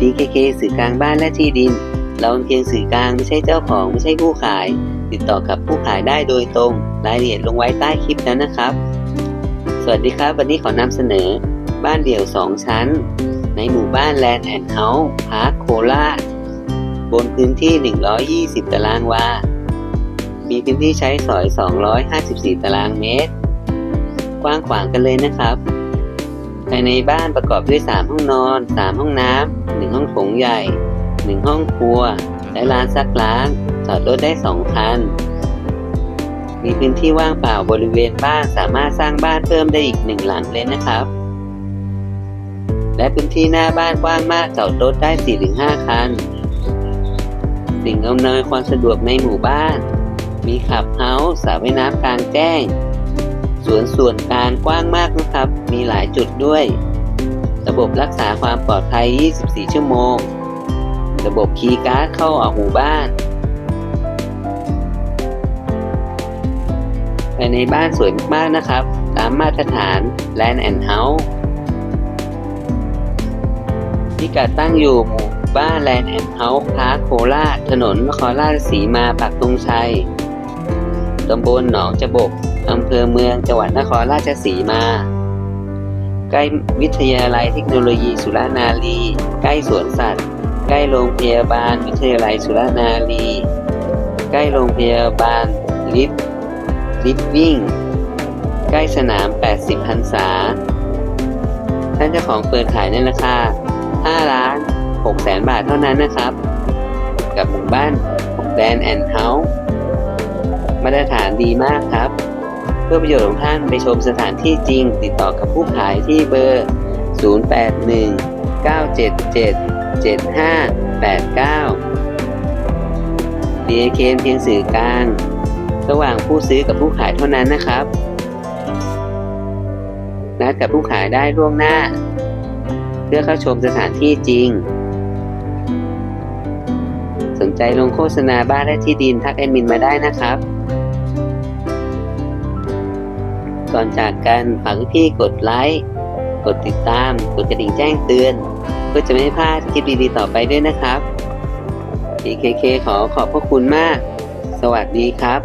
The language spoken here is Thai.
DKK สื่อกลางบ้านและที่ดิน เราเป็นเพียงสื่อกลางไม่ใช่เจ้าของไม่ใช่ผู้ขาย ติดต่อกับผู้ขายได้โดยตรง รายละเอียดลงไว้ใต้คลิปแล้วนะครับ สวัสดีครับ วันนี้ขอนำเสนอ บ้านเดี่ยว 2 ชั้น ในหมู่บ้านแลนด์แอนด์เฮาส์พาร์คโคราชบนพื้นที่ 120 ตารางวา มีพื้นที่ใช้สอย 254 ตารางเมตร กว้างขวางกันเลยนะครับ ภายในบ้านประกอบด้วย 3 ห้องนอน 3 ห้องน้ำ 1 ห้องโถงใหญ่ 1 ห้องครัว และลานซักล้าง จอดรถได้ 2 คัน มีพื้นที่ว่างเปล่าบริเวณบ้านสามารถสร้างบ้านเพิ่มได้อีกหนึ่งหลังเลยนะครับ และพื้นที่หน้าบ้านกว้างมากจอดรถได้ 4-5 คัน สิ่งอำนวยความสะดวกในหมู่บ้าน มีขับเฮาส์สระว่ายน้ำกลางแจ้ง สวนส่วนกลางกว้างมากนะครับ มีหลายจุดด้วย ระบบรักษาความปลอดภัย 24 ชั่วโมง ระบบคีย์การ์ดเข้าออกหมู่บ้านภายในบ้านสวยมากๆนะครับ ตามมาตรฐาน Land and House พิกัดตั้งอยู่หมู่บ้าน Land and House พาร์คโคราชถนนนครราชสีมาปักธงชัย ตำบลหนองจบก อำเภอเมืองจังหวัดนครราชสีมา ใกล้วิทยาลัยเทคโนโลยีสุรานารี ใกล้สวนสัตว์ ใกล้โรงพยาบาล วิทยาลัยสุรานารี ใกล้โรงพยาบาลลิฟลิฟวิ่ง ใกล้สนาม 80พรรษา ท่านเจ้าของเปิดขายในราคา 5 ล้าน 6 แสนบาทเท่านั้นนะครับ กับหมู่บ้านแดนแอนด์เฮาส์มาตรฐานดีมากครับ เพื่อประโยชน์ของท่านไปชมสถานที่จริง ติดต่อกับผู้ขายที่เบอร์ 081 977 7589 DAK เพียงสื่อกลางระหว่างผู้ซื้อกับผู้ขายเท่านั้นนะครับนัดกับผู้ขายได้ล่วงหน้า เพื่อเข้าชมสถานที่จริง สนใจลงโฆษณาบ้านและที่ดินทักแอดมินมาได้นะครับ ก่อนจากกันฝากพี่ๆกดไลค์กดติดตาม กดกระดิ่งแจ้งเตือน เพื่อจะไม่พลาดคลิปดีๆต่อไปด้วยนะครับ PKK ขอขอบพระคุณมาก สวัสดีครับ